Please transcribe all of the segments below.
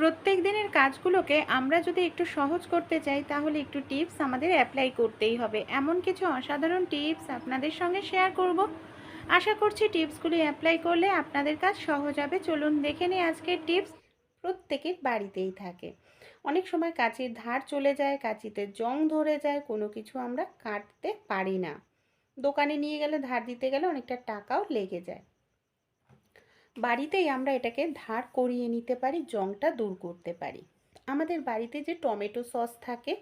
প্রত্যেক দিনের কাজগুলোকে আমরা যদি একটু সহজ করতে চাই, তাহলে একটু টিপস আমাদের অ্যাপ্লাই করতেই হবে। এমন কিছু অসাধারণ টিপস আপনাদের সঙ্গে শেয়ার করব। আশা করছি টিপসগুলি অ্যাপ্লাই করলে আপনাদের কাজ সহজ হবে। চলুন দেখে নিই আজকের টিপস। প্রত্যেকের বাড়িতেই থাকে। অনেক সময় কাঁচির ধার চলে যায়, কাঁচিতে জং ধরে যায়, কোনো কিছু আমরা কাটতে পারি না। দোকানে নিয়ে গেলে ধার দিতে গেলে অনেকটা টাকাও লেগে যায়। বাড়িতেই আমরা এটাকে ধার করিয়ে নিতে পারি, জংটা দূর করতে পারি। আমাদের বাড়িতে যে টমেটো সস থাকে,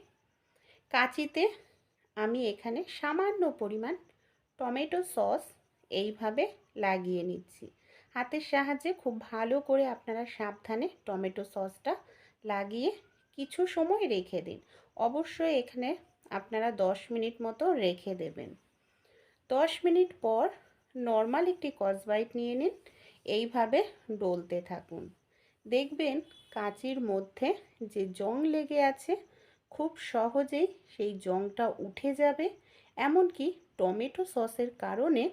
কাঁচিতে আমি এখানে সামান্য পরিমাণ টমেটো সস এইভাবে লাগিয়ে নিচ্ছি। হাতের সাহায্যে খুব ভালো করে আপনারা সাবধানে টমেটো সসটা লাগিয়ে কিছু সময় রেখে দিন। অবশ্যই এখানে আপনারা দশ মিনিট মতো রেখে দেবেন। দশ মিনিট পর নর্মাল একটি কসবাইট নিয়ে নিন। এইভাবে ডলতে থাকুন। দেখবেন কাঁচির মধ্যে যে জং লেগে আছে, খুব সহজেই সেই জংটা উঠে যাবে। এমনকি টমেটো সসের কারণে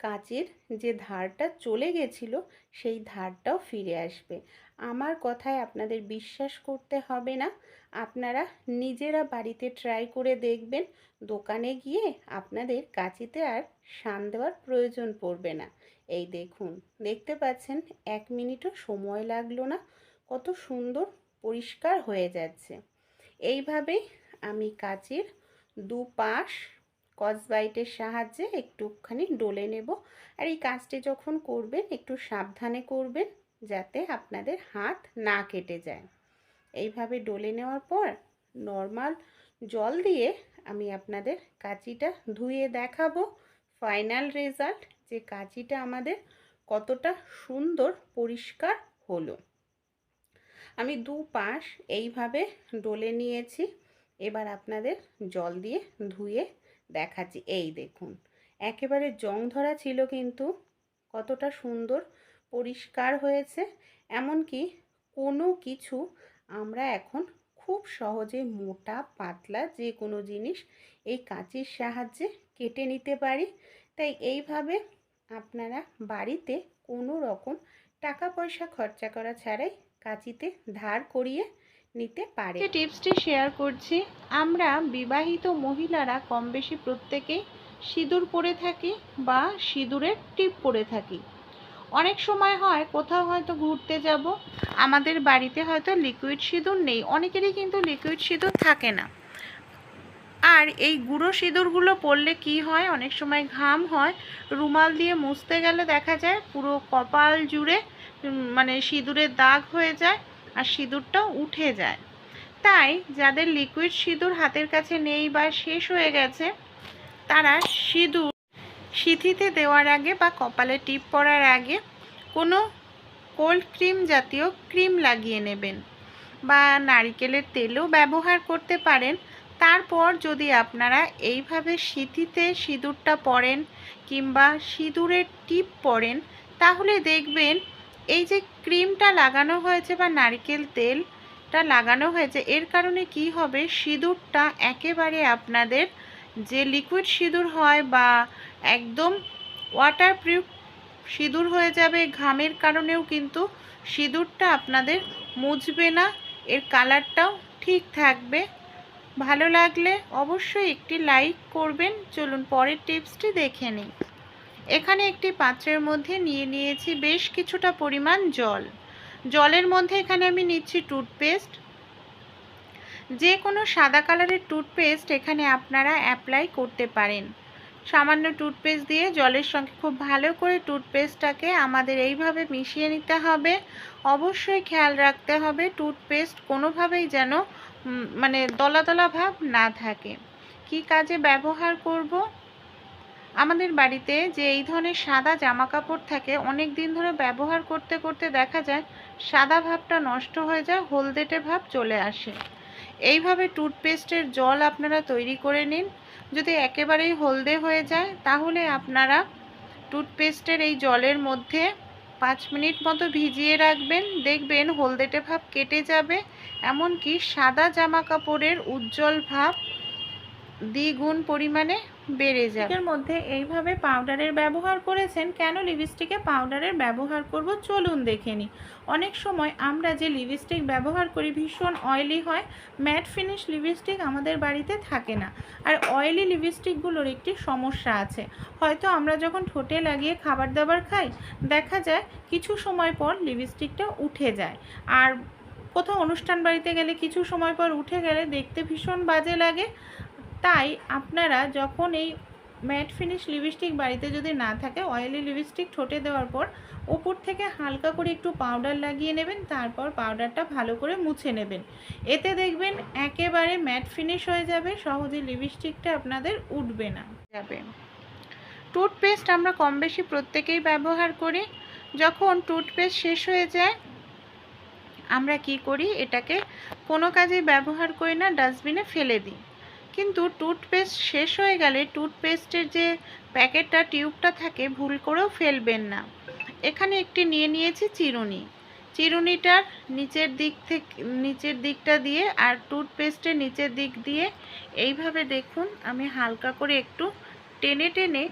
কাঁচের যে ধারটা চলে গেছিল, সেই ধারটাও ফিরে আসবে। আমার কথায় আপনাদের বিশ্বাস করতে হবে না। আপনারা নিজেরা বাড়িতে ট্রাই করে দেখবেন। দোকানে গিয়ে আপনাদের কাঁচিতে আর শান দেওয়ার প্রয়োজন পড়বে না। এই দেখুন, দেখতে পাচ্ছেন, এক মিনিটও সময় লাগল না। কত সুন্দর পরিষ্কার হয়ে যাচ্ছে। এইভাবেই আমি কাচের দুপাশ কসবাইটের সাহায্যে একটুখানি ডলে নেব। আর এই কাজটি যখন করবেন, একটু সাবধানে করবেন, যাতে আপনাদের হাত না কেটে যায়। এইভাবে ডলে নেওয়ার পর নর্মাল জল দিয়ে আমি আপনাদের কাঁচিটা ধুয়ে দেখাবো। Final result. যে কাঁচিটা আমাদের কতটা সুন্দর পরিষ্কার হলো। আমি দু পাশ এইভাবে ডলে নিয়েছি, এবার আপনাদের জল দিয়ে ধুয়ে দেখাচ্ছি। এই দেখুন, একেবারে জং ধরা ছিল কিন্তু কতটা সুন্দর পরিষ্কার হয়েছে, এমনকি কোনো কিছু আমরা এখন খুব সহজে মোটা, পাতলা যে কোনো জিনিস এই কাঁচির সাহায্যে কেটে নিতে পারি। তাই এইভাবে আপনারা বাড়িতে কোনো রকম টাকা পয়সা খরচা করা ছাড়াই কাঁচিতে ধার করিয়ে নিতে পারে টিপসটি শেয়ার করছি, আমরা বিবাহিত মহিলারা কম বেশি প্রত্যেকেই সিঁদুর পরে থাকি বা সিঁদুরের টিপ পরে থাকি। অনেক সময় হয় কোথাও হয়তো ঘুরতে যাব, আমাদের বাড়িতে হয়তো লিকুইড সিঁদুর নেই, অনেকেরই কিন্তু লিকুইড সিঁদুর থাকে না। আর এই গুঁড়ো সিঁদুরগুলো পরলে কি হয়? অনেক সময় ঘাম হয়। রুমাল দিয়ে মুছতে গেলে দেখা যায় পুরো কপাল জুড়ে মানে সিঁদুরের দাগ হয়ে যায় আর সিঁদুরটাও উঠে যায়। তাই যাদের লিকুইড সিঁদুর হাতের কাছে নেই বা শেষ হয়ে গেছে, তারা সিঁদুর সিঁথিতে দেওয়ার আগে বা কপালে টিপ পরার আগে কোনো কোল্ড ক্রিম জাতীয় ক্রিম লাগিয়ে নেবেন বা নারিকেলের তেলও ব্যবহার করতে পারেন। তারপর যদি আপনারা এইভাবে সিঁথিতে সিঁদুরটা পরেন কিংবা সিঁদুরের টিপ পরেন, তাহলে দেখবেন এই যে ক্রিমটা লাগানো হয়েছে বা নারকেল তেলটা লাগানো হয়েছে, এর কারণে কি হবে? সিঁদুরটা একেবারে আপনাদের যে লিকুইড সিঁদুর হয় বা একদম ওয়াটারপ্রুফ সিঁদুর হয়ে যাবে, ঘামের কারণেও কিন্তু সিঁদুরটা আপনাদের মুছবে না, এর কালারটাও ঠিক থাকবে। ভালো লাগলে অবশ্যই একটি লাইক করবেন। চলুন পরের টিপসটি দেখে নিই। এখানে একটি পাত্রের মধ্যে নিয়ে নিয়েছি বেশ কিছুটা পরিমাণ জল। জলের মধ্যে এখানে আমি নিচ্ছি টুথপেস্ট। যে কোনো সাদা কালারের টুথপেস্ট এখানে আপনারা অ্যাপ্লাই করতে পারেন। সামান্য টুথপেস্ট দিয়ে জলের সঙ্গে খুব ভালো করে টুথপেস্টটাকে আমাদের এইভাবে মিশিয়ে নিতে হবে। অবশ্যই খেয়াল রাখতে হবে, টুথপেস্ট কোনোভাবেই যেন মানে দলা দলা ভাব না থাকে। কি কাজে ব্যবহার করব? আমাদের বাড়িতে যে এই ধরনের সাদা জামা কাপড় থাকে, অনেক দিন ধরে ব্যবহার করতে করতে দেখা যায় সাদা ভাবটা নষ্ট হয়ে যায়, হলদেটে ভাব চলে আসে। এইভাবে টুথপেস্টের জল আপনারা তৈরি করে নিন। যদি একেবারেই হলদে হয়ে যায়, তাহলে আপনারা টুথপেস্টের এই জলের মধ্যে পাঁচ মিনিট মতো ভিজিয়ে রাখবেন। দেখবেন হলদেটে ভাব কেটে যাবে। এমনকি সাদা জামা কাপড়ের উজ্জ্বল ভাব দ্বিগুণ পরিমাণে বেড়ে যায় এর মধ্যে এইভাবে পাউডারের ব্যবহার করেছেন, কেন লিপস্টিকে পাউডারের ব্যবহার করব চলুন দেখে নিই। অনেক সময় আমরা যে লিপস্টিক ব্যবহার করি ভীষণ অয়েলি হয় ম্যাট ফিনিশ লিপস্টিক আমাদের বাড়িতে থাকে না। আর অয়েলি লিপস্টিকগুলোর একটি সমস্যা আছে। হয়তো আমরা যখন ঠোঁটে লাগিয়ে খাবার দাবার খাই, দেখা যায় কিছু সময় পর লিপস্টিকটা উঠে যায়। আর কোথাও অনুষ্ঠান বাড়িতে গেলে কিছু সময় পর উঠে গেলে দেখতে ভীষণ বাজে লাগে। তাই আপনারা যখন এই ম্যাট ফিনিশ লিপস্টিক বাড়িতে যদি না থাকে অয়েলি লিপস্টিক ঠোঁটে দেওয়ার পর ওপর থেকে হালকা করে একটু পাউডার লাগিয়ে নেবেন, তারপর পাউডারটা ভালো করে মুছে নেবেন। এতে দেখবেন একেবারে ম্যাট ফিনিশ হয়ে যাবে, সহজে লিপস্টিকটা আপনাদের উঠবে না। যাবে। টুথপেস্ট আমরা কম বেশি প্রত্যেকেই ব্যবহার করি। যখন টুথপেস্ট শেষ হয়ে যায়, আমরা কি করি? এটাকে কোনো কাজে ব্যবহার করি না, ডাস্টবিনে ফেলে দিই। কিন্তু টুথপেস্ট শেষ হয়ে গেলে টুথপেস্টের যে প্যাকেটটা টিউবটা থাকে, ভুল করেও ফেলবেন না। এখানে একটি নিয়ে নিয়েছি চিরুনি। চিরুনিটার নিচের দিক থেকে, নিচের দিকটা দিয়ে আর টুথপেস্টের নিচের দিক দিয়ে এইভাবে দেখুন, আমি হালকা করে একটু টেনে টেনে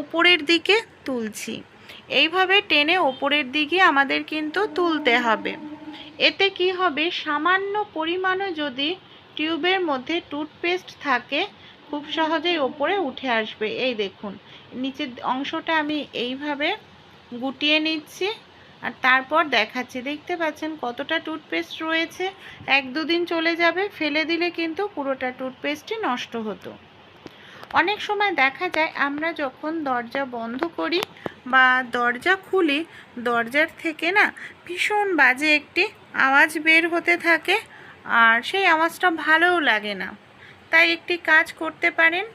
ওপরের দিকে তুলছি। এইভাবে টেনে ওপরের দিকে আমাদের কিন্তু তুলতে হবে। এতে কি হবে? সামান্য পরিমাণও যদি টিউবের মধ্যে টুথপেস্ট থাকে, খুব সহজেই ওপরে উঠে আসবে। এই দেখুন, নিচের অংশটা আমি এইভাবে গুটিয়ে নিচ্ছি আর তারপর দেখাচ্ছি। দেখতে পাচ্ছেন কতটা টুথপেস্ট রয়েছে? এক দুদিন চলে যাবে, ফেলে দিলে কিন্তু পুরোটা টুথপেস্টই নষ্ট হতো। অনেক সময় দেখা যায় আমরা যখন দরজা বন্ধ করি বা দরজা খুলি, দরজার থেকে না ভীষণ বাজে একটি আওয়াজ বের হতে থাকে। আর সেই আওয়াজটা ভালোও লাগে না। তাই একটি কাজ করতে পারেন।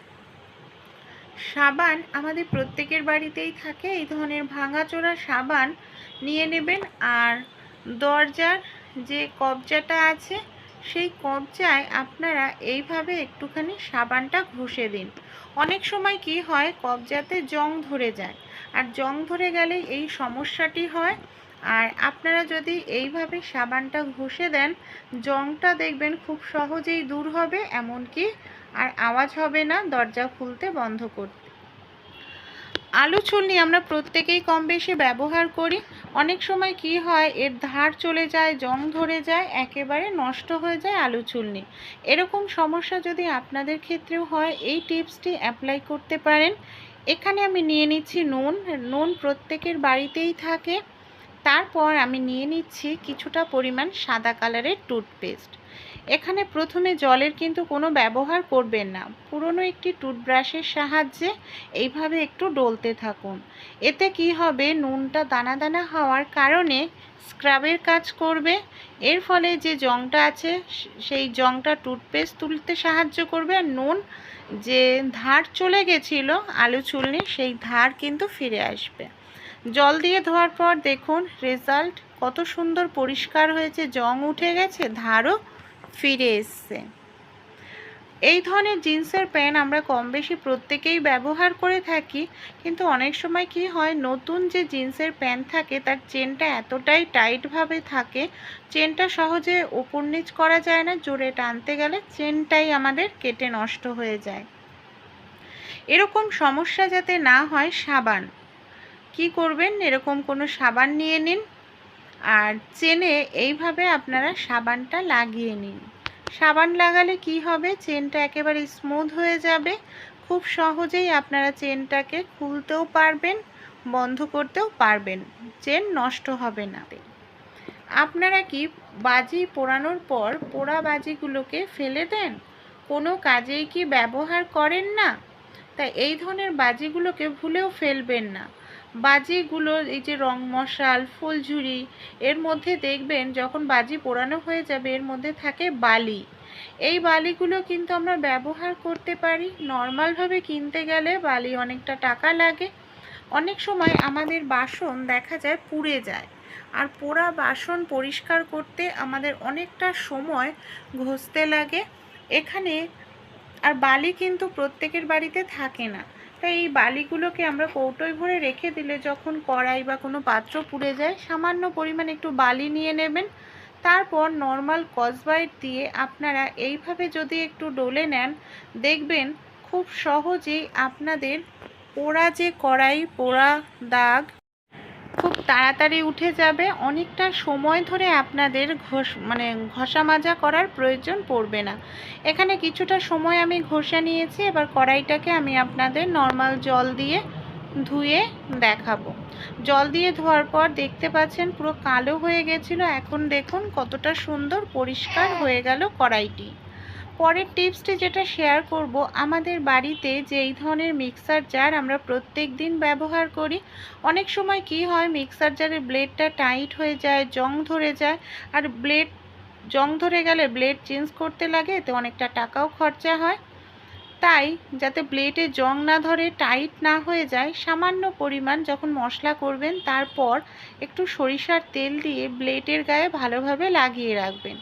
সাবান আমাদের প্রত্যেকের বাড়িতেই থাকে। এই ধরনের ভাঙাচোরা সাবান নিয়ে নেবেন। আর দরজার যে কবজাটা আছে, সেই কবজায় আপনারা এইভাবে একটুখানি সাবানটা ঘষে দিন। অনেক সময় কি হয়, কবজাতে জং ধরে যায়। আর জং ধরে গেলে এই সমস্যাটি হয়। আর আপনারা যদি এইভাবে সাবানটা ঘষে দেন, জংটা দেখবেন খুব সহজেই দূর হবে, এমনকি আর আওয়াজ হবে না দরজা খুলতে বন্ধ করতে। আলু ছুলনি আমরা প্রত্যেকেই কম বেশি ব্যবহার করি। অনেক সময় কি হয়, এর ধার চলে যায়, জং ধরে যায়, একেবারে নষ্ট হয়ে যায় আলু চুলনি এরকম সমস্যা যদি আপনাদের ক্ষেত্রেও হয়, এই টিপসটি অ্যাপ্লাই করতে পারেন। এখানে আমি নিয়ে নিচ্ছি নুন। নুন প্রত্যেকের বাড়িতেই থাকে। তারপর আমি নিয়ে নিচ্ছি কিছুটা পরিমাণ সাদা কালারের টুথপেস্ট। এখানে প্রথমে জলের কিন্তু কোনো ব্যবহার করবেন না। পুরনো একটি টুথব্রাশের সাহায্যে এইভাবে একটু ডলতে থাকুন। এতে কি হবে? নুনটা দানা দানা হওয়ার কারণে স্ক্রাবের কাজ করবে। এর ফলে যে জংটা আছে, সেই জংটা টুথপেস্ট তুলতে সাহায্য করবে। আর নুন যে ধার চলে গেছিল, আলু চুলনি সেই ধার কিন্তু ফিরে আসবে। জল দিয়ে ধোয়ার পর দেখুন রেজাল্ট কত সুন্দর পরিষ্কার হয়েছে, জং উঠে গেছে, ধারও ফিরে এসছে। এই ধরনের জিন্সের প্যান্ট আমরা কম বেশি প্রত্যেকেই ব্যবহার করে থাকি, কিন্তু অনেক সময় কি হয়, নতুন যে জিন্সের প্যান্ট থাকে, তার চেনটা এতটাই টাইটভাবে থাকে, চেনটা সহজে ওপর নিচ করা যায় না, জোরে টানতে গেলে চেনটাই আমাদের কেটে নষ্ট হয়ে যায়। এরকম সমস্যা যাতে না হয়, সাবান। কি করবেন? এরকম কোনো সাবান নিয়ে নিন। আর চেনে এইভাবে আপনারা সাবানটা লাগিয়ে নিন। সাবান লাগালে কি হবে? চেনটা একেবারে স্মুথ হয়ে যাবে। খুব সহজেই আপনারা চেনটাকে খুলতেও পারবেন, বন্ধ করতেও পারবেন। চেন নষ্ট হবে না। আপনারা কি বাজি পোড়ানোর পর পোড়া বাজিগুলোকে ফেলে দেন? কোনো কাজেই কি ব্যবহার করেন না? তাই এই ধরনের বাজিগুলোকে ভুলেও ফেলবেন না। বাজিগুলো, এই যে রং মশাল, ফুলঝুরি, এর মধ্যে দেখবেন যখন বাজি পোড়ানো হয়ে যাবে, এর মধ্যে থাকে বালি। এই বালিগুলো কিন্তু আমরা ব্যবহার করতে পারি। নর্মালভাবে কিনতে গেলে বালি অনেকটা টাকা লাগে। অনেক সময় আমাদের বাসন দেখা যায় পুড়ে যায়। আর পোড়া বাসন পরিষ্কার করতে আমাদের অনেকটা সময় ঘষতে লাগে। এখানে আর বালি কিন্তু প্রত্যেকের বাড়িতে থাকে না। তাই এই বালিগুলোকে আমরা কৌটোয় ভরে রেখে দিলে যখন কড়াই বা কোনো পাত্র পুড়ে যায়, সামান্য পরিমাণ একটু বালি নিয়ে নেবেন। তারপর নর্মাল কসবাইট দিয়ে আপনারা এইভাবে যদি একটু ডলে নেন, দেখবেন খুব সহজেই আপনাদের পোড়া যে কড়াই, পোড়া দাগ খুব তাড়াতাড়ি উঠে যাবে। অনেকটা সময় ধরে আপনাদের ঘষ মানে ঘষা মাজা করার প্রয়োজন পড়বে না। এখানে কিছুটা সময় আমি ঘষে নিয়েছি, এবার কড়াইটাকে আমি আপনাদের নর্মাল জল দিয়ে ধুয়ে দেখাবো। জল দিয়ে ধোয়ার পর দেখতে পাচ্ছেন পুরো কালো হয়ে গেছিল। এখন দেখুন কতটা সুন্দর পরিষ্কার হয়ে গেল কড়াইটি। পরের টিপসটি যেটা শেয়ার করব, আমাদের বাড়িতে যে এই ধরনের মিক্সার জার আমরা প্রত্যেক দিন ব্যবহার করি, অনেক সময় কি হয় মিক্সার জারের ব্লেডটা টাইট হয়ে যায়, জং ধরে যায়, আর ব্লেড জং ধরে গেলে ব্লেড চেঞ্জ করতে লাগে, এতে অনেকটা টাকাও খরচা হয়। তাই যাতে ব্লেডে জং না ধরে টাইট না হয়ে যায়, সামান্য পরিমাণ যখন মশলা করবেন, তারপর একটু সরিষার তেল দিয়ে ব্লেডের গায়ে ভালোভাবে লাগিয়ে রাখবেন।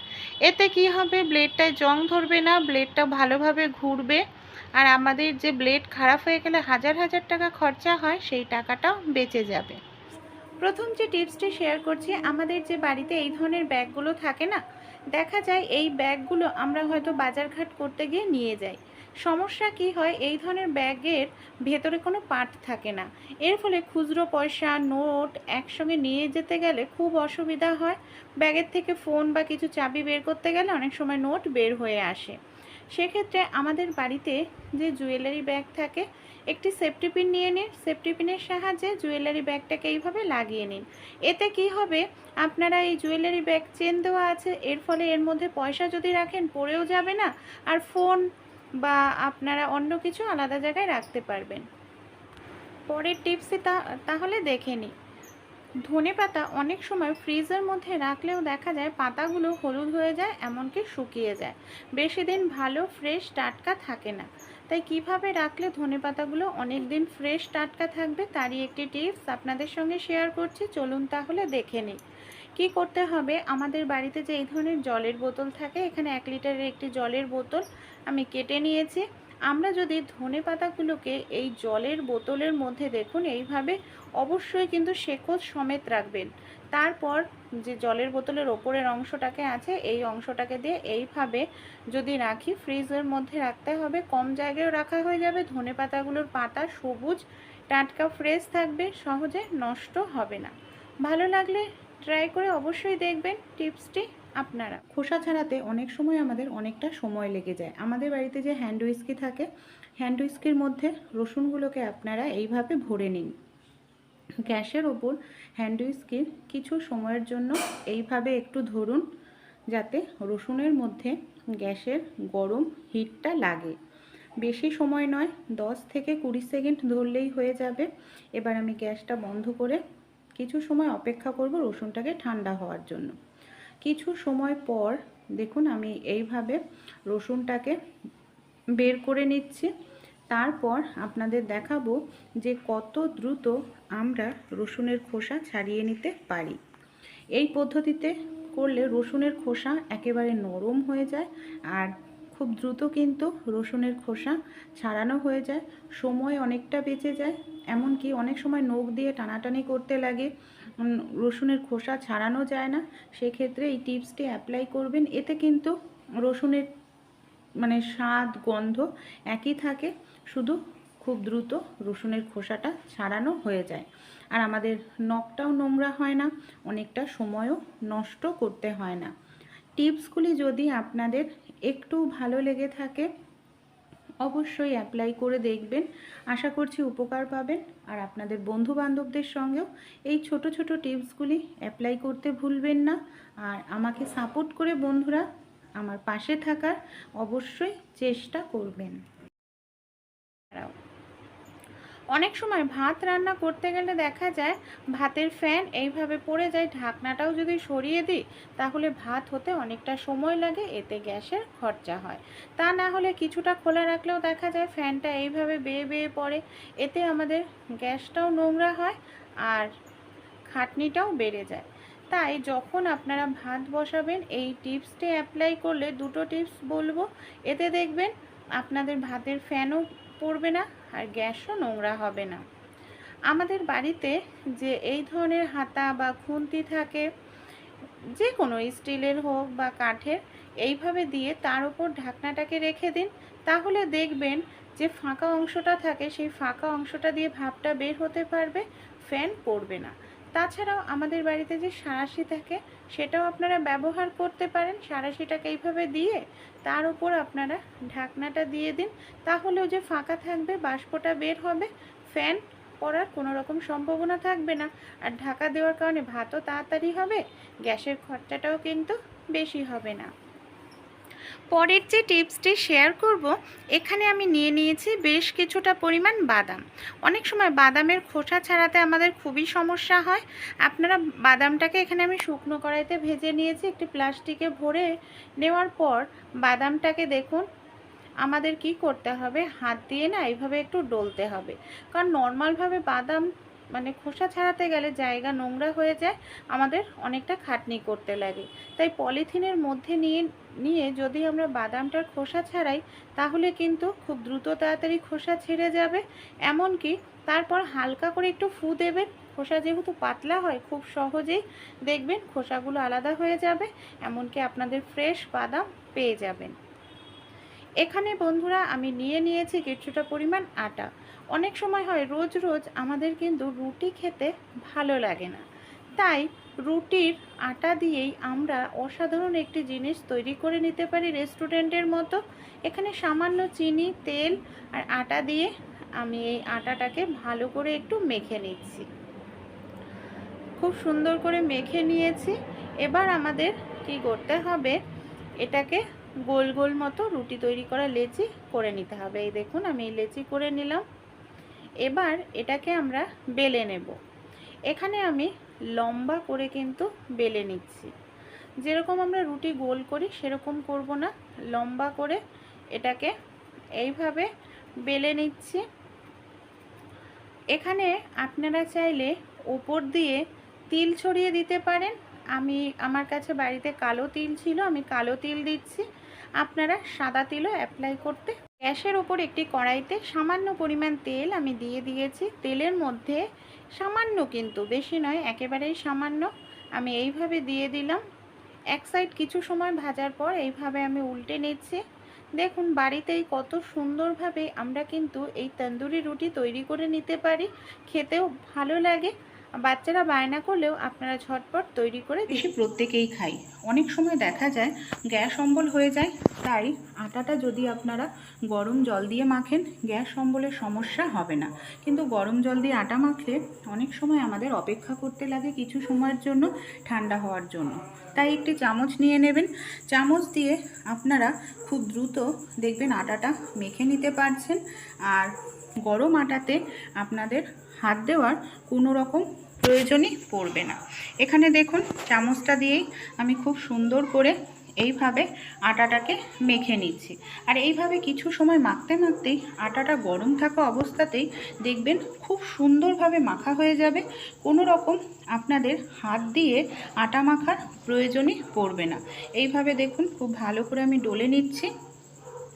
এতে কি হবে? ব্লেডটায় জং ধরবে না ব্লেডটা ভালোভাবে ঘুরবে। আর আমাদের যে ব্লেড খারাপ হয়ে গেলে হাজার হাজার টাকা খরচা হয়, সেই টাকাটাও বেঁচে যাবে। প্রথম যে টিপসটি শেয়ার করছি, আমাদের যে বাড়িতে এই ধরনের ব্যাগগুলো থাকে না, দেখা যায় এই ব্যাগগুলো আমরা হয়তো বাজারঘাট করতে গিয়ে নিয়ে যাই। সমস্যা কি হয়? এই ধরনের ব্যাগের ভেতরে কোনো পার্ট থাকে না। এর ফলে খুচরো পয়সা, নোট একসঙ্গে নিয়ে যেতে গেলে খুব অসুবিধা হয়। ব্যাগের থেকে ফোন বা কিছু চাবি বের করতে গেলে অনেক সময় নোট বের হয়ে আসে। সেক্ষেত্রে আমাদের বাড়িতে যে জুয়েলারি ব্যাগ থাকে, একটি সেফটি পিন নিয়ে নিন। সেফটি পিনের সাহায্যে জুয়েলারি ব্যাগটাকে এইভাবে লাগিয়ে নিন। এতে কি হবে? আপনারা এই জুয়েলারি ব্যাগ চেন দেওয়া আছে। এর ফলে এর মধ্যে পয়সা যদি রাখেন, পড়েও যাবে না। আর ফোন বা আপনারা অন্য কিছু আলাদা জায়গায় রাখতে পারবেন। পরের টিপসে তাহলে দেখে নিই। ধনে পাতা অনেক সময় ফ্রিজের মধ্যে রাখলেও দেখা যায় পাতাগুলো হলুদ হয়ে যায়, এমনকি শুকিয়ে যায়। বেশি দিন ভালো ফ্রেশ টাটকা থাকে না। তাই কীভাবে রাখলে ধনে পাতাগুলো অনেক দিন ফ্রেশ টাটকা থাকবে, তারই একটি টিপস আপনাদের সঙ্গে শেয়ার করছি। চলুন তাহলে দেখে নিই। কি করতে হবে? আমাদের বাড়িতে যে এই ধরনের জলের বোতল থাকে, এখানে এক লিটারের একটি জলের বোতল আমি কেটে নিয়েছি। আমরা যদি ধনে পাতাগুলোকে এই জলের বোতলের মধ্যে দেখুন, এইভাবে অবশ্যই কিন্তু শেকড় সমেত রাখবেন। তারপর যে জলের বোতলের ওপরের অংশটাকে আছে, এই অংশটাকে দিয়ে এইভাবে যদি রাখি, ফ্রিজের মধ্যে রাখতে হবে। কম জায়গায়ও রাখা হয়ে যাবে, ধনে পাতাগুলোর পাতা সবুজ, টাটকা, ফ্রেশ থাকবে, সহজে নষ্ট হবে না। ভালো লাগলে ট্রাই করে অবশ্যই দেখবেন টিপসটি আপনারা। খোসা ছাড়াতে অনেক সময় আমাদের অনেকটা সময় লেগে যায়। আমাদের বাড়িতে যে হ্যান্ড উইস্কি থাকে হ্যান্ড উইস্কির মধ্যে রসুনগুলোকে আপনারা এইভাবে ভরে নিন। গ্যাসের ওপর হ্যান্ড উইস্কির কিছু সময়ের জন্য এইভাবে একটু ধরুন, যাতে রসুনের মধ্যে গ্যাসের গরম হিটটা লাগে। বেশি সময় নয়, দশ থেকে কুড়ি সেকেন্ড ধরলেই হয়ে যাবে। এবার আমি গ্যাসটা বন্ধ করে কিছু সময় অপেক্ষা করব রসুনটাকে ঠান্ডা হওয়ার জন্য। কিছু সময় পর, দেখুন আমি এইভাবে রসুনটাকে বের করে নিচ্ছি। তারপর আপনাদের দেখাবো যে কত দ্রুত আমরা রসুনের খোসা ছাড়িয়ে নিতে পারি। এই পদ্ধতিতে করলে রসুনের খোসা একেবারে নরম হয়ে যায় আর খুব দ্রুত কিন্তু রসুনের খোসা ছাড়ানো হয়ে যায়। সময় অনেকটা বেঁচে যায়, এমনকি অনেক সময় নখ দিয়ে টানাটানি করতে লাগে। রসুনের খোসা ছাড়ানো যায় না। সেক্ষেত্রে এই টিপসটি অ্যাপ্লাই করবেন। এতে কিন্তু রসুনের মানে স্বাদ, গন্ধ একই থাকে। শুধু খুব দ্রুত রসুনের খোসাটা ছাড়ানো হয়ে যায়। আর আমাদের নখটাও নোংরা হয় না, অনেকটা সময়ও নষ্ট করতে হয় না। টিপসগুলি যদি আপনাদের একটু ভালো লেগে থাকে, অবশ্যই অ্যাপ্লাই করে দেখবেন। আশা করছি উপকার পাবেন। আর আপনাদের বন্ধু বান্ধবদের সঙ্গেও এই ছোট ছোট টিপসগুলি অ্যাপ্লাই করতে ভুলবেন না। আর আমাকে সাপোর্ট করে বন্ধুরা আমার পাশে থাকার অবশ্যই চেষ্টা করবেন। অনেক সময় ভাত রান্না করতে গেলে দেখা যায় ভাতের ফ্যান এইভাবে পড়ে যায়, ঢাকনাটাও যদি সরিয়ে দিই, তাহলে ভাত হতে অনেকটা সময় লাগে, এতে গ্যাসের খরচা হয়। তা না হলে কিছুটা খোলা রাখলেও দেখা যায় ফ্যানটা এইভাবে বেয়ে বেয়ে পড়ে, এতে আমাদের গ্যাসটাও নোংরা হয় আর খাটনিটাও বেড়ে যায়। তাই যখন আপনারা ভাত বসাবেন, এই টিপসটি অ্যাপ্লাই করলে দুটো টিপস বলব। এতে দেখবেন আপনাদের ভাতের ফ্যানও পড়বে না আর গ্যাসও নোংরা হবে না। আমাদের বাড়িতে যে এই ধরনের হাতা বা খুন্তি থাকে যে কোনো স্টিলের হোক বা কাঠের, এইভাবে দিয়ে তার উপর ঢাকনাটাকে রেখে দিন। তাহলে দেখবেন যে ফাঁকা অংশটা থাকে, সেই ফাঁকা অংশটা দিয়ে ভাপটা বের হতে পারবে, ফ্যান পড়বে না। তাছাড়াও আমাদের বাড়িতে যে সাঁড়াশি থাকে, সেটাও আপনারা ব্যবহার করতে পারেন। সাঁড়াশিটাকে এইভাবে দিয়ে তার উপর আপনারা ঢাকনাটা দিয়ে দিন। তাহলেও যে ফাঁকা থাকবে, বাষ্পটা বের হবে, ফ্যান পড়ার কোনো রকম সম্ভাবনা থাকবে না। আর ঢাকা দেওয়ার কারণে ভাতও তাড়াতাড়ি হবে, গ্যাসের খরচাটাও কিন্তু বেশি হবে না। পরের যে টিপসটি শেয়ার করব, এখানে আমি নিয়ে নিয়েছি বেশ কিছুটা পরিমাণ বাদাম। অনেক সময় বাদামের খোসা ছাড়াতে আমাদের খুবই সমস্যা হয়। আপনারা বাদামটাকে এখানে আমি শুকনো কড়াইতে ভেজে নিয়েছি, একটি প্লাস্টিকে ভরে নেওয়ার পর বাদামটাকে দেখুন আমাদের কি করতে হবে, হাত দিয়ে না এইভাবে একটু ডলতে হবে। কারণ নর্মালভাবে বাদাম মানে খোসা ছাড়াতে গেলে জায়গা নোংরা হয়ে যায়, আমাদের অনেকটা খাটনি করতে লাগে। তাই পলিথিনের মধ্যে নিয়ে নিয়ে যদি আমরা বাদামটার খোসা ছাড়াই, তাহলে কিন্তু খুব দ্রুত তাড়াতাড়ি খোসা ছেড়ে যাবে। এমনকি তারপর হালকা করে একটু ফু দেবেন। খোসা যেহেতু পাতলা হয়, খুব সহজেই দেখবেন খোসাগুলো আলাদা হয়ে যাবে, এমনকি আপনাদের ফ্রেশ বাদাম পেয়ে যাবেন। এখানে বন্ধুরা, আমি নিয়ে নিয়েছি কিছুটা পরিমাণ আটা। অনেক সময় হয় রোজ রোজ আমাদের কিন্তু রুটি খেতে ভালো লাগে না। তাই রুটির আটা দিয়েই আমরা অসাধারণ একটি জিনিস তৈরি করে নিতে পারি রেস্টুরেন্টের মতো। এখানে সামান্য চিনি, তেল আর আটা দিয়ে আমি এই আটাটাকে ভালো করে একটু মেখে নিচ্ছি। খুব সুন্দর করে মেখে নিয়েছি। এবার আমাদের কি করতে হবে, এটাকে গোল গোল মতো রুটি তৈরি করা লেচি করে নিতে হবে। এই দেখুন, আমি এই লেচি করে নিলাম। এবার এটাকে আমরা বেলে নেব। এখানে আমি লম্বা করে কিন্তু বেলে নিচ্ছি। যেরকম আমরা রুটি গোল করি, সেরকম করব না। লম্বা করে এটাকে এইভাবে বেলে নিচ্ছি। এখানে আপনারা চাইলে ওপর দিয়ে তিল ছড়িয়ে দিতে পারেন। আমি, আমার কাছে বাড়িতে কালো তিল ছিল, আমি কালো তিল দিচ্ছি। আপনারা সাদা তিলও অ্যাপ্লাই করতে গ্যাসের ওপর একটি কড়াইতে সামান্য পরিমাণ তেল আমি দিয়ে দিয়েছি। তেলের মধ্যে সামান্য কিন্তু, বেশি নয়, একেবারেই সামান্য আমি এইভাবে দিয়ে দিলাম। এক সাইড কিছু সময় ভাজার পর এইভাবে আমি উল্টে নিচ্ছি। দেখুন, বাড়িতেই কত সুন্দরভাবে আমরা কিন্তু এই তন্দুরি রুটি তৈরি করে নিতে পারি। খেতেও ভালো লাগে। বাচ্চারা বায়না করলেও আপনারা ঝটপট তৈরি করে বেশি প্রত্যেকেই খাই। অনেক সময় দেখা যায় গ্যাস অম্বল হয়ে যায়, তাই আটাটা যদি আপনারা গরম জল দিয়ে মাখেন, গ্যাস অম্বলের সমস্যা হবে না। কিন্তু গরম জল দিয়ে আটা মাখলে অনেক সময় আমাদের অপেক্ষা করতে লাগে কিছু সময়ের জন্য, ঠান্ডা হওয়ার জন্য। তাই একটি চামচ নিয়ে নেবেন। চামচ দিয়ে আপনারা খুব দ্রুত দেখবেন আটাটা মেখে নিতে পারছেন। আর গরম আটাতে আপনাদের হাত দেওয়ার কোনো রকম প্রয়োজনই পড়বে না। এখানে দেখুন, চামচটা দিয়েই আমি খুব সুন্দর করে এইভাবে আটাটাকে মেখে নিচ্ছি। আর এইভাবে কিছু সময় মাখতে মাখতেই আটাটা গরম থাকা অবস্থাতেই দেখবেন খুব সুন্দরভাবে মাখা হয়ে যাবে। কোনো রকম আপনাদের হাত দিয়ে আটা মাখার প্রয়োজনই পড়বে না। এইভাবে দেখুন, খুব ভালো করে আমি ডলে নিচ্ছি।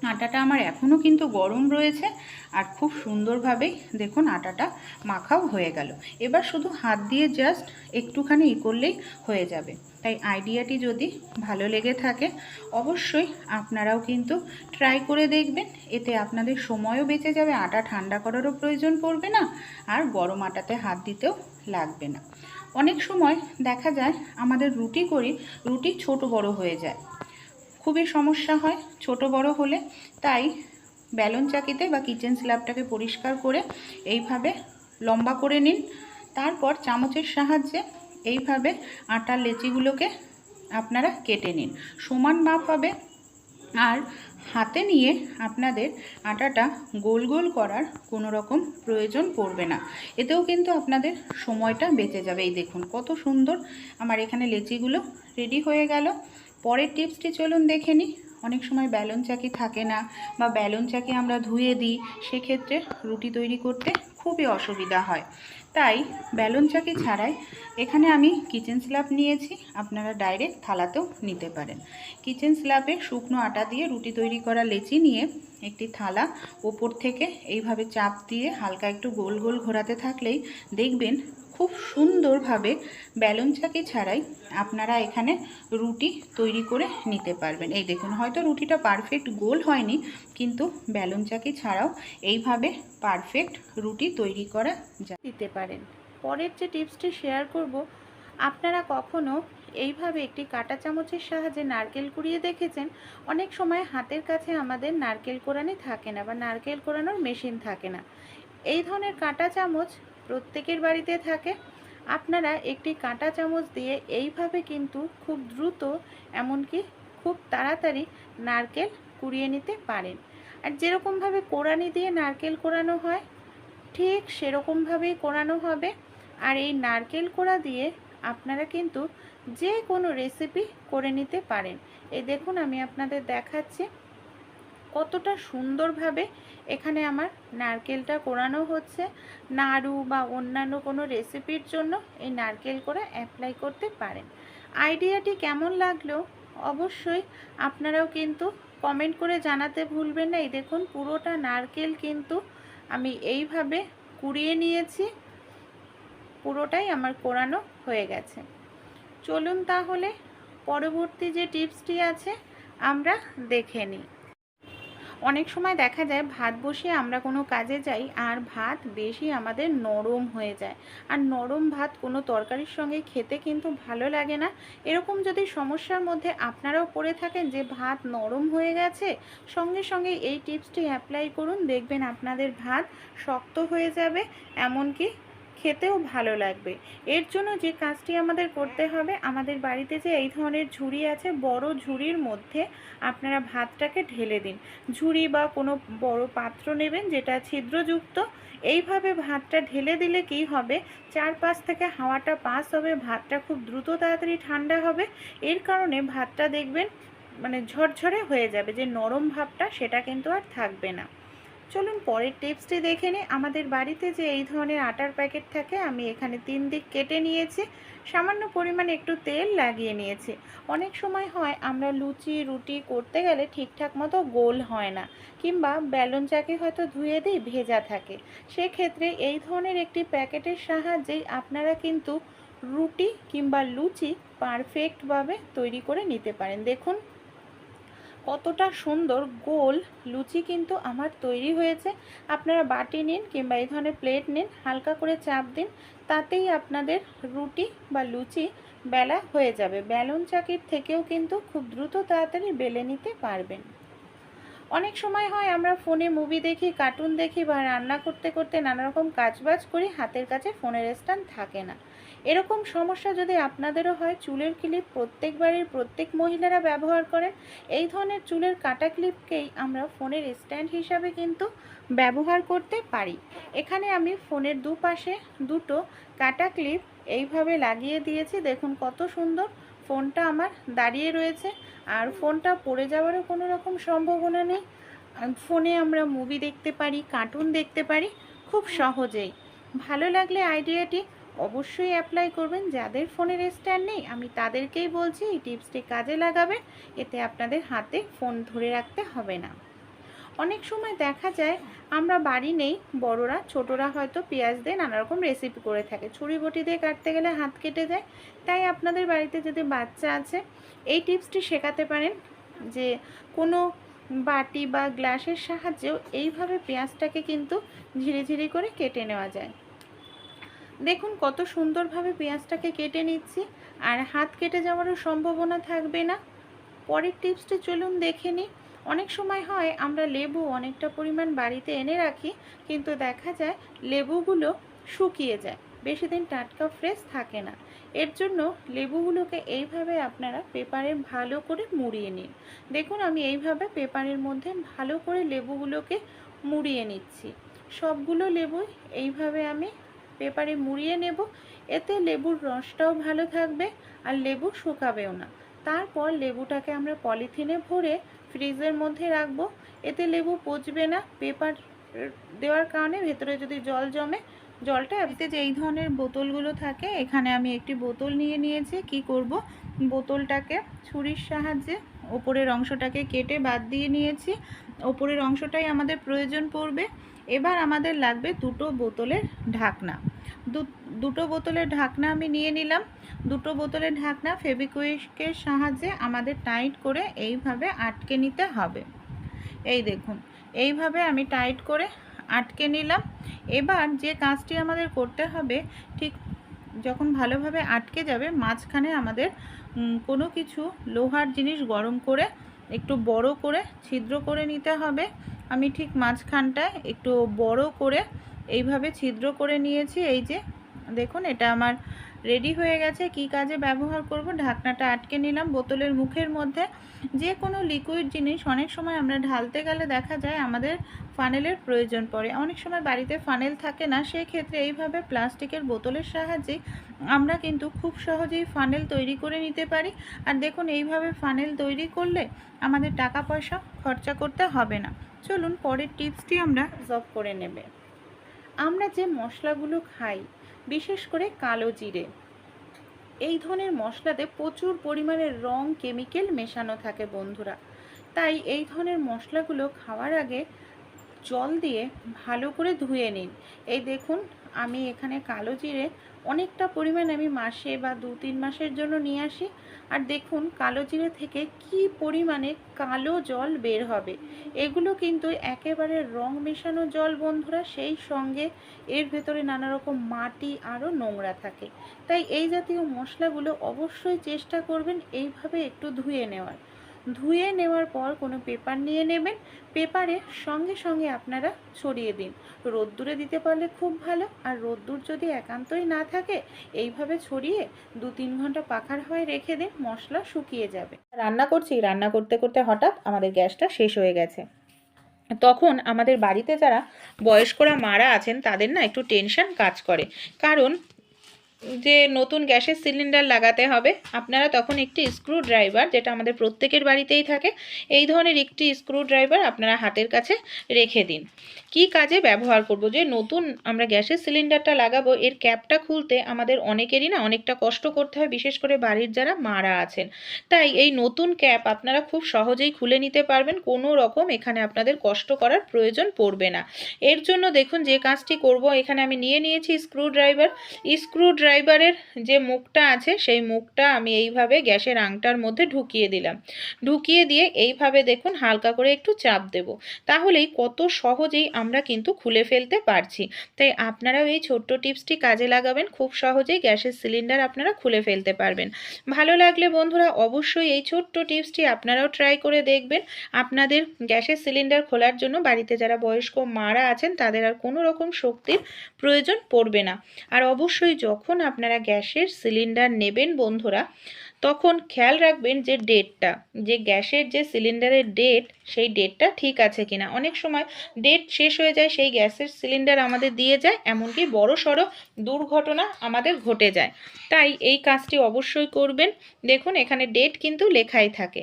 আটাটা আমার এখনও কিন্তু গরম রয়েছে আর খুব সুন্দরভাবেই দেখুন আটাটা মাখাও হয়ে গেল। এবার শুধু হাত দিয়ে জাস্ট একটুখানি ই করলেই হয়ে যাবে। তাই আইডিয়াটি যদি ভালো লেগে থাকে, অবশ্যই আপনারাও কিন্তু ট্রাই করে দেখবেন। এতে আপনাদের সময়ও বেঁচে যাবে, আটা ঠান্ডা করারও প্রয়োজন পড়বে না আর গরম আটাতে হাত দিতেও লাগবে না। অনেক সময় দেখা যায় আমাদের রুটি করি, রুটি ছোট বড় হয়ে যায়। খুবই সমস্যা হয়, ছোট বড় হলে। তাই ব্যালন চাকিতে বা কিচেন স্ল্যাবটাকে পরিষ্কার করে এইভাবে লম্বা করে নিন। তারপর চামচের সাহায্যে এইভাবে আটার লেচিগুলোকে আপনারা কেটে নিন। সমান মাপ হবে। আর হাতে নিয়ে আপনাদের আটাটা গোল গোল করার কোনো রকম প্রয়োজন পড়বে না। এতেও কিন্তু আপনাদের সময়টা বেঁচে যাবে। এই দেখুন, কত সুন্দর আমার এখানে লেচিগুলো রেডি হয়ে গেল। পরের টিপসটি চলুন দেখে নিই। অনেক সময় ব্যালন চাকি থাকে না বা ব্যালন চাকি আমরা ধুয়ে দিই, সেক্ষেত্রে রুটি তৈরি করতে খুবই অসুবিধা হয়। তাই ব্যালন চাকি ছাড়াই এখানে আমি কিচেন স্ল্যাব নিয়েছি, আপনারা ডাইরেক্ট থালাতেও নিতে পারেন। কিচেন স্ল্যাবে শুকনো আটা দিয়ে রুটি তৈরি করা লেচি নিয়ে একটি থালা ওপর থেকে এইভাবে চাপ দিয়ে হালকা একটু গোল গোল ঘোরাতে থাকলেই দেখবেন খুব সুন্দরভাবে ব্যালন চাকি ছাড়াই আপনারা এখানে রুটি তৈরি করে নিতে পারবেন। এই দেখুন, হয়তো রুটিটা পারফেক্ট গোল হয়নি, কিন্তু ব্যালন চাকি ছাড়াও এইভাবে পারফেক্ট রুটি তৈরি করা যায়। দিতে পারেন। পরের যে টিপসটি শেয়ার করব, আপনারা কখনো এইভাবে একটি কাঁটা চামচের সাহায্যে নারকেল কুড়িয়ে দেখেছেন? অনেক সময় হাতের কাছে আমাদের নারকেল কোরানি থাকে না বা নারকেল কোরানোর মেশিন থাকে না। এই ধরনের কাঁটা চামচ প্রত্যেকের বাড়িতে থাকে। আপনারা একটি কাঁটা চামচ দিয়ে এইভাবে কিন্তু খুব দ্রুত, এমনকি খুব তাড়াতাড়ি নারকেল কুড়িয়ে নিতে পারেন। আর যেরকমভাবে কোরানি দিয়ে নারকেল কোরানো হয়, ঠিক সেরকমভাবেই কোরানো হবে। আর এই নারকেল কোড়া দিয়ে আপনারা কিন্তু যে কোনো রেসিপি করে নিতে পারেন। এই দেখুন, আমি আপনাদের দেখাচ্ছি কতটা সুন্দরভাবে এখানে আমার নারকেলটা কোরানো হচ্ছে। নাড়ু বা অন্যান্য কোনো রেসিপির জন্য এই নারকেল কোড়া অ্যাপ্লাই করতে পারেন। আইডিয়াটি কেমন লাগল? অবশ্যই আপনারাও কিন্তু কমেন্ট করে জানাতে ভুলবেন না। এই দেখুন, পুরোটা নারকেল কিন্তু আমি এইভাবে কুড়িয়ে নিয়েছি। পুরোটাই আমার কোরানো হয়ে গেছে। চলুন তাহলে পরবর্তী যে টিপসটি আছে, আমরা দেখে নিই। অনেক সময় দেখা যায় ভাত বসিয়ে আমরা কোনো কাজে যাই আর ভাত বেশি আমাদের নরম হয়ে যায়। আর নরম ভাত কোনো তরকারির সঙ্গে খেতে কিন্তু ভালো লাগে না। এরকম যদি সমস্যার মধ্যে আপনারাও পড়ে থাকেন যে ভাত নরম হয়ে গেছে, সঙ্গে সঙ্গে এই টিপসটি অ্যাপ্লাই করুন। দেখবেন আপনাদের ভাত শক্ত হয়ে যাবে, এমনকি খেতেও ভালো লাগবে। এর জন্য যে কাজটি আমাদের করতে হবে, আমাদের বাড়িতে যে এই ধরনের ঝুড়ি আছে, বড় ঝুড়ির মধ্যে আপনারা ভাতটাকে ঢেলে দিন। ঝুড়ি বা কোনো বড় পাত্র নেবেন যেটা ছিদ্রযুক্ত, এইভাবে ভাতটা ঢেলে দিলে কি হবে? চারপাশ থেকে হাওয়াটা পাস হবে, ভাতটা খুব দ্রুত তাড়াতাড়ি ঠান্ডা হবে। এর কারণে ভাতটা দেখবেন মানে ঝরঝরে হয়ে যাবে, যে নরম ভাবটা সেটা কিন্তু আর থাকবে না। চলুন পরের টিপসটি দেখে নিই। আমাদের বাড়িতে যে এই ধরনের আটার প্যাকেট থাকে, আমি এখানে তিন দিক কেটে নিয়েছি। সামান্য পরিমাণে একটু তেল লাগিয়ে নিয়েছি। অনেক সময় হয়, আমরা লুচি, রুটি করতে গেলে ঠিকঠাক মতো গোল হয় না, কিংবা ব্যালন চাকে হয়তো ধুয়ে দিই, ভেজা থাকে। সেক্ষেত্রে এই ধরনের একটি প্যাকেটের সাহায্যেই আপনারা কিন্তু রুটি কিংবা লুচি পারফেক্টভাবে তৈরি করে নিতে পারেন। দেখুন। কতটা সুন্দর গোল লুচি কিন্তু আমার তৈরি হয়েছে। আপনারা বাটি নিন কিংবা এই ধরনের প্লেট নিন, হালকা করে চাপ দিন, তাতেই আপনাদের রুটি বা লুচি বেলা হয়ে যাবে। ব্যালন চাকির থেকেও কিন্তু খুব দ্রুত তাড়াতাড়ি বেলে নিতে পারবেন। অনেক সময় হয় আমরা ফোনে মুভি দেখি কার্টুন দেখি বা রান্না করতে করতে নানা রকম কাজবাজ করি, হাতের কাছে ফোনের স্ট্যান্ড থাকে না। এরকম সমস্যা যদি আপনাদেরও হয়, চুলের ক্লিপ প্রত্যেক বাড়ির প্রত্যেক মহিলারা ব্যবহার করেন, এই ধরনের চুলের কাটা ক্লিপকেই আমরা ফোনের স্ট্যান্ড হিসাবে কিন্তু ব্যবহার করতে পারি। এখানে আমি ফোনের দুপাশে দুটো কাটা ক্লিপ এইভাবে লাগিয়ে দিয়েছি। দেখুন কত সুন্দর ফোনটা আমার দাঁড়িয়ে রয়েছে। আর ফোনটা পড়ে যাওয়ারও কোনো রকম সম্ভাবনা নেই। ফোনে আমরা মুভি দেখতে পারি কার্টুন দেখতে পারি, খুব সহজেই। ভালো লাগলে আইডিয়াটি অবশ্যই অ্যাপ্লাই করবেন। যাদের ফোনের স্ট্যান্ড নেই, আমি তাদেরকেই বলছি এই টিপসটি কাজে লাগাবেন, এতে আপনাদের হাতে ফোন ধরে রাখতে হবে না। অনেক সময় দেখা যায়, আমরা বাড়ি নেই, বড়রা, ছোটরা হয়তো পেঁয়াজ দিয়ে নানা রকম রেসিপি করে থাকে। ছুরি বটি দিয়ে কাটতে গেলে হাত কেটে যায়। তাই আপনাদের বাড়িতে যদি বাচ্চা আছে, এই টিপসটি শেখাতে পারেন যে কোনো বাটি বা গ্লাসের সাহায্যেও এইভাবে পেঁয়াজটাকে কিন্তু ঝিরি ঝিরি করে কেটে নেওয়া যায়। দেখুন, কত সুন্দরভাবে পেঁয়াজটাকে কেটে নিচ্ছি। আর হাত কেটে যাওয়ারও সম্ভাবনা থাকবে না। পরের টিপসটি চলুন দেখে নিই। অনেক সময় হয় আমরা লেবু অনেকটা পরিমাণ বাড়িতে এনে রাখি, কিন্তু দেখা যায় লেবুগুলো শুকিয়ে যায়। বেশি দিন টাটকা ফ্রেশ থাকে না। এর জন্য লেবুগুলোকে এইভাবে আপনারা পেপারে ভালো করে মুড়িয়ে নিন। দেখুন, আমি এইভাবে পেপারের মধ্যে ভালো করে লেবুগুলোকে মুড়িয়ে নিচ্ছি। সবগুলো লেবুই এইভাবে আমি পেপারে মুড়িয়ে নেব। এতে লেবুর রসটাও ভালো থাকবে আর লেবু শুকাবেও না। তারপর লেবুটাকে আমরা পলিথিনে ভরে ফ্রিজের মধ্যে রাখব। এতে লেবু পচবে না। পেপার দেওয়ার কারণে ভেতরে যদি জল জমে, জলটা এতে যে এই ধরনের বোতলগুলো থাকে, এখানে আমি একটি বোতল নিয়ে নিয়েছি। কি করব? বোতলটাকে ছুরির সাহায্যে ওপরের অংশটাকে কেটে বাদ দিয়ে নিয়েছি। ওপরের অংশটাই আমাদের প্রয়োজন পড়বে। এবার আমাদের লাগবে দুটো বোতলের ঢাকনা। দুটো বোতলের ঢাকনা আমি নিয়ে নিলাম। দুটো বোতলের ঢাকনা ফেবিকুইকের সাহায্যে আমাদের টাইট করে এইভাবে আটকে নিতে হবে। এই দেখুন, এইভাবে আমি টাইট করে আটকে নিলাম। এবার যে কাজটি আমাদের করতে হবে, ঠিক যখন ভালোভাবে আটকে যাবে, মাঝখানে আমাদের কোনো কিছু লোহার জিনিস গরম করে, একটু বড় করে, ছিদ্র করে নিতে হবে। আমি ঠিক মাঝখানটায় একটু বড় করে এইভাবে ছিদ্র করে নিয়েছি, এই যে। দেখুন, এটা আমার রেডি হয়ে গেছে। কি কাজে ব্যবহার করব? ঢাকনাটা আটকে নিলাম বোতলের মুখের মধ্যে। যে কোনো লিকুইড জিনিস অনেক সময় আমরা ঢালতে গেলে দেখা যায় আমাদের ফানেলের প্রয়োজন পড়ে। অনেক সময় বাড়িতে ফানেল থাকে না, সেক্ষেত্রে এইভাবে প্লাস্টিকের বোতলের সাহায্যে আমরা কিন্তু খুব সহজেই ফানেল তৈরি করে নিতে পারি। আর দেখুন, এইভাবে ফানেল তৈরি করলে আমাদের টাকা পয়সা খরচা করতে হবে না। চলুন পরের টিপসটি আমরা জব করে নেবে। আমরা যে মশলাগুলো খাই, বিশেষ করে কালো জিরে, এই ধরনের মশলাতে প্রচুর পরিমাণে রং কেমিক্যাল মেশানো থাকে বন্ধুরা। তাই এই ধরনের মশলাগুলো খাওয়ার আগে জল দিয়ে ভালো করে ধুয়ে নিন। এই দেখুন, আমি এখানে কালো জিরে অনেকটা পরিমাণ আমি মাসে বা দু তিন মাসের জন্য নিয়ে আসি। আর দেখুন, কালো জিরে থেকে কি পরিমাণে কালো জল বের হবে। এগুলো কিন্তু একেবারে রং মেশানো জল বন্ধুরা, সেই সঙ্গে এর ভেতরে নানা রকম মাটি আরও নোংরা থাকে। তাই এই জাতীয় মশলাগুলো অবশ্যই চেষ্টা করবেন এইভাবে একটু ধুয়ে নেওয়ার। ধুয়ে নেওয়ার পর কোনো পেপার নিয়ে নেবেন। পেপারে সঙ্গে সঙ্গে আপনারা ছড়িয়ে দিন। রোদ্দুরে দিতে পারলে খুব ভালো। আর রোদ্দুর যদি একান্তই না থাকে, এইভাবে ছড়িয়ে দু তিন ঘণ্টা পাখার হয়ে রেখে দিন, মশলা শুকিয়ে যাবে। রান্না করছি। রান্না করতে করতে হঠাৎ আমাদের গ্যাসটা শেষ হয়ে গেছে। তখন আমাদের বাড়িতে যারা বয়স্করা, মারা আছেন, তাদের না একটু টেনশন কাজ করে। কারণ যে নতুন গ্যাসের সিলিন্ডার লাগাতে হবে, আপনারা তখন একটি স্ক্রু ড্রাইভার যেটা আমাদের প্রত্যেকের বাড়িতেই থাকে, এই ধরনের একটি স্ক্রু ড্রাইভার আপনারা হাতের কাছে রেখে দিন। কি কাজে ব্যবহার করব? যে নতুন আমরা গ্যাসের সিলিন্ডারটা লাগাবো, এর ক্যাপটা খুলতে আমাদের অনেকেরই না অনেকটা কষ্ট করতে হয়, বিশেষ করে বাড়ির যারা মারা আছেন। তাই এই নতুন ক্যাপ আপনারা খুব সহজেই খুলে নিতে পারবেন, কোনো রকম এখানে আপনাদের কষ্ট করার প্রয়োজন পড়বে না। এর জন্য দেখুন যে কাজটি করব, এখানে আমি নিয়ে নিয়েছি স্ক্রু ড্রাইভার স্ক্রু ড্রাইভারের যে মুখটা আছে, সেই মুখটা আমি এইভাবে গ্যাসের আংটার মধ্যে ঢুকিয়ে দিলাম। ঢুকিয়ে দিয়ে এইভাবে দেখুন হালকা করে একটু চাপ দেব। তাহলেই কত সহজেই আমরা কিন্তু খুলে ফেলতে পারছি। তাই আপনারাও এই ছোট্ট টিপসটি কাজে লাগাবেন, খুব সহজেই গ্যাসের সিলিন্ডার আপনারা খুলে ফেলতে পারবেন। ভালো লাগলে বন্ধুরা অবশ্যই এই ছোট্ট টিপসটি আপনারাও ট্রাই করে দেখবেন। আপনাদের গ্যাসের সিলিন্ডার খোলার জন্য বাড়িতে যারা বয়স্ক মারা আছেন, তাদের আর কোনো রকম শক্তির প্রয়োজন পড়বে না। আর অবশ্যই যখন আপনারা গ্যাসের সিলিন্ডার নেবেন বন্ধুরা, তখন খেয়াল রাখবেন যে ডেটটা, যে গ্যাসের যে সিলিন্ডারের ডেট, সেই ডেটটা ঠিক আছে কিনা। অনেক সময় ডেট শেষ হয়ে যায়, সেই গ্যাসের সিলিন্ডার আমাদের দিয়ে যায়, এমনকি বড় সড়ো দুর্ঘটনা আমাদের ঘটে যায়। তাই এই কাজটি অবশ্যই করবেন। দেখুন, এখানে ডেট কিন্তু লেখাই থাকে।